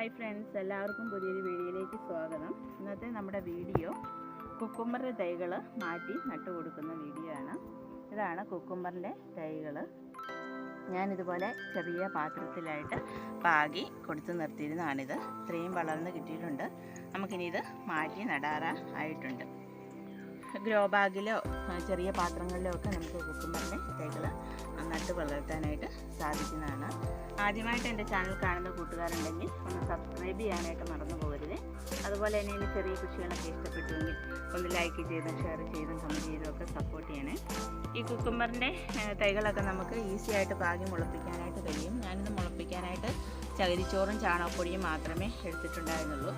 Hi friends എല്ലാവർക്കും പുതിയൊരു വീഡിയോയിലേക്ക് സ്വാഗതം. ഇന്നത്തെ നമ്മുടെ വീഡിയോ കുക്കുമ്പറിന്റെ തൈകൾ മാറ്റി നട്ടു കൊടുക്കുന്ന വീഡിയോ ആണ്. ഇതാണ് കുക്കുമ്പറിന്റെ തൈകൾ ഞാനിതുപോലെ ചെറിയ പാത്രത്തിലായിട്ട് പാകി കൊടുത്തു നിർത്തിയിരുന്നതാണിത്. ഇത്രയും വളർന്ന് കിട്ടിയിട്ടുണ്ട്. നമുക്കിനി ഇത് മാറ്റി നടാറാ ആയിട്ടുണ്ട് ഗ്രോ ബാഗിലോ ചെറിയ പാത്രങ്ങളിലോ ഒക്കെ നമുക്ക് കുക്കുമ്പറിന്റെ തൈകൾ നട്ട് വളർത്താനായിട്ട് സാധിക്കുന്നതാണ്. ആദ്യമായിട്ട് എന്റെ ചാനൽ കാണുന്ന കൂട്ടുകാരുണ്ടെങ്കിൽ ഒന്ന് സബ്സ്ക്രൈബ് ചെയ്യാനായിട്ട് മറന്നു പോകരുത്. അതുപോലെ തന്നെ എന്റെ ചെറിയ കൃഷികളൊക്കെ ഇഷ്ടപ്പെട്ടുവെങ്കിൽ ഒന്ന് ലൈക്ക് ചെയ്തും ഷെയർ ചെയ്തും കമന്റ് ചെയ്തും ഒക്കെ സപ്പോർട്ട് ചെയ്യണേ. ഈ കുക്കുമ്പറിന്റെ തൈകളൊക്കെ നമുക്ക് ഈസി ആയിട്ട് പാകി മുളപ്പിക്കാനായിട്ട് കഴിയും. ഞാനിത് മുളപ്പിക്കാനായിട്ട് ചകിരിച്ചോറും ചാണകപ്പൊടിയും മാത്രമേ എടുത്തിട്ടുണ്ടായിരുന്നുള്ളൂ.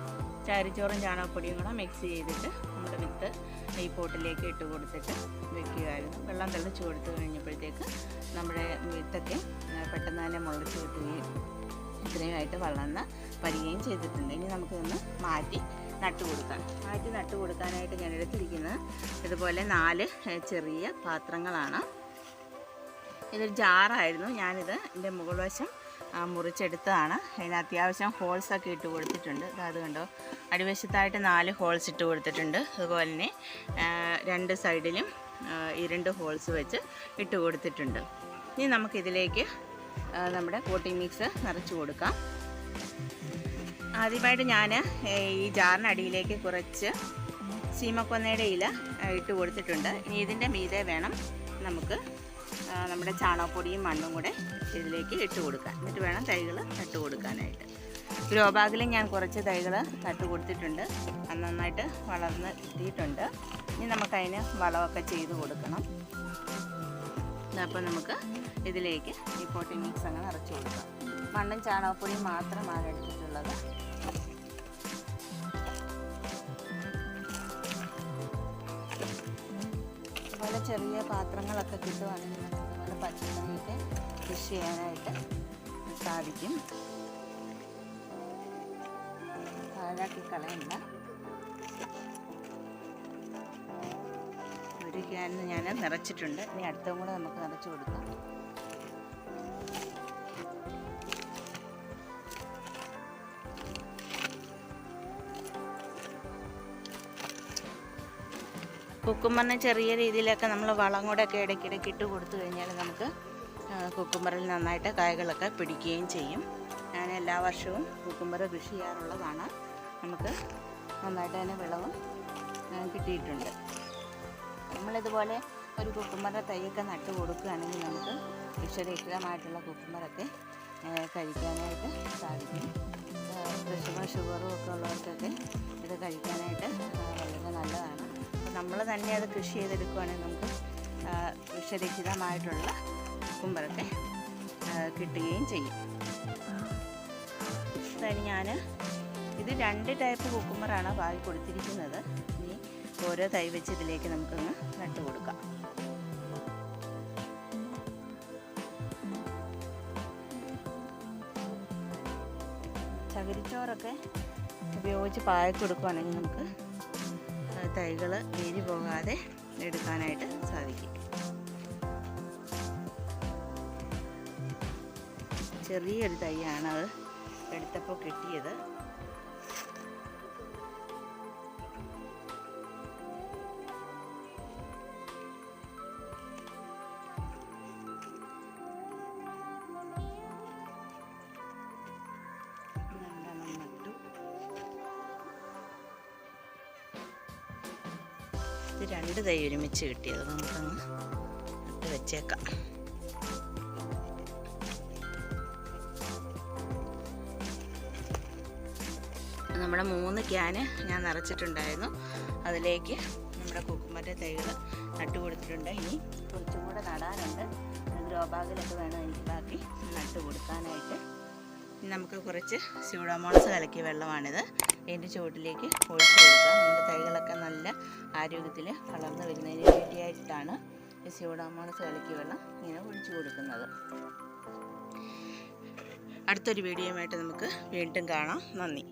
ചകിരിച്ചോറും ചാണകപ്പൊടിയും കൂടെ മിക്സ് ചെയ്തിട്ട് നമ്മുടെ വിത്ത് ഈ പോട്ടിലേക്ക് ഇട്ട് കൊടുത്തിട്ട് വെക്കുകയായിരുന്നു. വെള്ളം തിളച്ച് കൊടുത്തു കഴിഞ്ഞപ്പോഴത്തേക്ക് നമ്മുടെ വിത്തൊക്കെ പെട്ടെന്ന് തന്നെ മുളച്ച് കിട്ടുകയും ഇത്രയുമായിട്ട് വളർന്ന് വരികയും ചെയ്തിട്ടുണ്ട്. ഇനി നമുക്കിതൊന്ന് മാറ്റി നട്ടു കൊടുക്കാം. മാറ്റി നട്ടു കൊടുക്കാനായിട്ട് ഞാൻ എടുത്തിരിക്കുന്നത് ഇതുപോലെ നാല് ചെറിയ പാത്രങ്ങളാണ്. ഇതൊരു ജാറായിരുന്നു. ഞാനിത് എന്റെ മുകൾ വശം മുറിച്ചെടുത്തതാണ്. അതിന് അത്യാവശ്യം ഹോൾസൊക്കെ ഇട്ട് കൊടുത്തിട്ടുണ്ട്. അത് കണ്ടോ? അടിവശത്തായിട്ട് നാല് ഹോൾസ് ഇട്ട് കൊടുത്തിട്ടുണ്ട്. അതുപോലെ തന്നെ രണ്ട് സൈഡിലും ഈ രണ്ട് ഹോൾസ് വെച്ച് ഇട്ട് കൊടുത്തിട്ടുണ്ട്. ഇനി നമുക്കിതിലേക്ക് നമ്മുടെ കോട്ടിംഗ് മിക്സ് നിറച്ച് കൊടുക്കാം. ആദ്യമായിട്ട് ഞാൻ ഈ ജാറിനടിയിലേക്ക് കുറച്ച് സീമക്കൊന്നയുടെ ഇല ഇട്ട് കൊടുത്തിട്ടുണ്ട്. ഇനി ഇതിന്റെ മീതെ വേണം നമുക്ക് നമ്മുടെ ചാണകപ്പൊടിയും മണ്ണും കൂടെ ഇതിലേക്ക് ഇട്ട് കൊടുക്കാൻ എന്നിട്ട് വേണം തൈകൾ നട്ട് കൊടുക്കാനായിട്ട്. ഗ്രോ ഞാൻ കുറച്ച് തൈകൾ നട്ട് കൊടുത്തിട്ടുണ്ട്. അത് നന്നായിട്ട് വളർന്ന് എത്തിയിട്ടുണ്ട് ഇനി നമുക്കതിന് വളമൊക്കെ ചെയ്ത് കൊടുക്കണം. അപ്പോൾ നമുക്ക് ഇതിലേക്ക് ഈ പോട്ടി മിക്സ് അങ്ങനെ നിറച്ച് കൊടുക്കാം. മണ്ണും ചാണകപ്പൊടിയും മാത്രമാണ് എടുത്തിട്ടുള്ളത്. അതുപോലെ ചെറിയ പാത്രങ്ങളൊക്കെ കിട്ടുവാണെങ്കിൽ നമുക്ക് അതുപോലെ പച്ചക്കറിയൊക്കെ കൃഷി ചെയ്യാനായിട്ട് സാധിക്കും. പാഴാക്കി കളയണ്ട. ഒരു ക്യാൻ ഞാൻ നിറച്ചിട്ടുണ്ട്. ഇനി അടുത്തും കൂടെ നമുക്ക് നിറച്ച് കൊടുക്കാം. കുക്കുമ്പറിന് ചെറിയ രീതിയിലൊക്കെ നമ്മൾ വളം കൂടെ ഒക്കെ ഇടയ്ക്കിടയ്ക്ക് ഇട്ട് കൊടുത്തു കഴിഞ്ഞാൽ നമുക്ക് കുക്കുമ്പറിൽ നന്നായിട്ട് കായകളൊക്കെ പിടിക്കുകയും ചെയ്യും. ഞാൻ എല്ലാ വർഷവും കുക്കുമ്പർ കൃഷി ചെയ്യാറുള്ളതാണ്. നമുക്ക് നന്നായിട്ട് തന്നെ വിളവും കിട്ടിയിട്ടുണ്ട്. നമ്മളിതുപോലെ ഒരു കുക്കുമ്പറിന്റെ തൈയൊക്കെ നട്ട് കൊടുക്കുകയാണെങ്കിൽ നമുക്ക് വിഷരഹിതമായിട്ടുള്ള കുക്കുമ്പറൊക്കെ കഴിക്കാനായിട്ട് സാധിക്കും. പ്രഷറും ഷുഗറും ഒക്കെ ഉള്ളവർക്കൊക്കെ ഇത് കഴിക്കാനായിട്ട് വളരെ നല്ലതാണ്. നമ്മൾ തന്നെ അത് കൃഷി ചെയ്തെടുക്കുകയാണെങ്കിൽ നമുക്ക് വിഷരഹിതമായിട്ടുള്ള കുക്കുമ്പറൊക്കെ ആ, കിട്ടുകയും ചെയ്യും. അതായത് ഞാൻ ഇത് രണ്ട് ടൈപ്പ് കുക്കുമ്പറാണ് പാകി കൊടുത്തിരിക്കുന്നത്. ഇനി ഓരോ തൈ വെച്ച് ഇതിലേക്ക് നമുക്കൊന്ന് നട്ട് കൊടുക്കാം. ചകിരിച്ചോറൊക്കെ ഉപയോഗിച്ച് പാകി നമുക്ക് തൈകൾ വേരി പോകാതെ എടുക്കാനായിട്ട് സാധിക്കും. ചെറിയൊരു തൈയാണ് അത് എടുത്തപ്പോൾ കിട്ടിയത്. രണ്ട് തൈ ഒരുമിച്ച് കിട്ടിയത്. നമുക്കങ്ങ് ഇട്ട് വെച്ചേക്കാം. നമ്മുടെ മൂന്ന് ക്യാന് ഞാൻ നിറച്ചിട്ടുണ്ടായിരുന്നു. അതിലേക്ക് നമ്മുടെ കുക്കുമ്പന്റെ തൈകൾ നട്ടു കൊടുത്തിട്ടുണ്ട്. ഇനി കുറച്ചും കൂടെ നടാനുണ്ട്. ഗ്രോബാഗിലൊക്കെ വേണം എനിക്ക് ബാക്കി നട്ടു കൊടുക്കാനായിട്ട്. നമുക്ക് കുറച്ച് സ്യൂഡോമോണസ് കലക്കിയ വെള്ളമാണിത്. ഇതിന്റെ ചുവട്ടിലേക്ക് ഒഴിച്ചു കൊടുക്കാം. നമ്മുടെ തൈകളൊക്കെ നല്ല ആരോഗ്യത്തിൽ വളർന്നു വരുന്നതിന് വേണ്ടിയായിട്ടാണ് സ്യൂഡോമോണസ് കലക്കിയ വെള്ളം ഇങ്ങനെ ഒഴിച്ചു കൊടുക്കുന്നത്. അടുത്തൊരു വീഡിയോയുമായിട്ട് നമുക്ക് വീണ്ടും കാണാം. നന്ദി.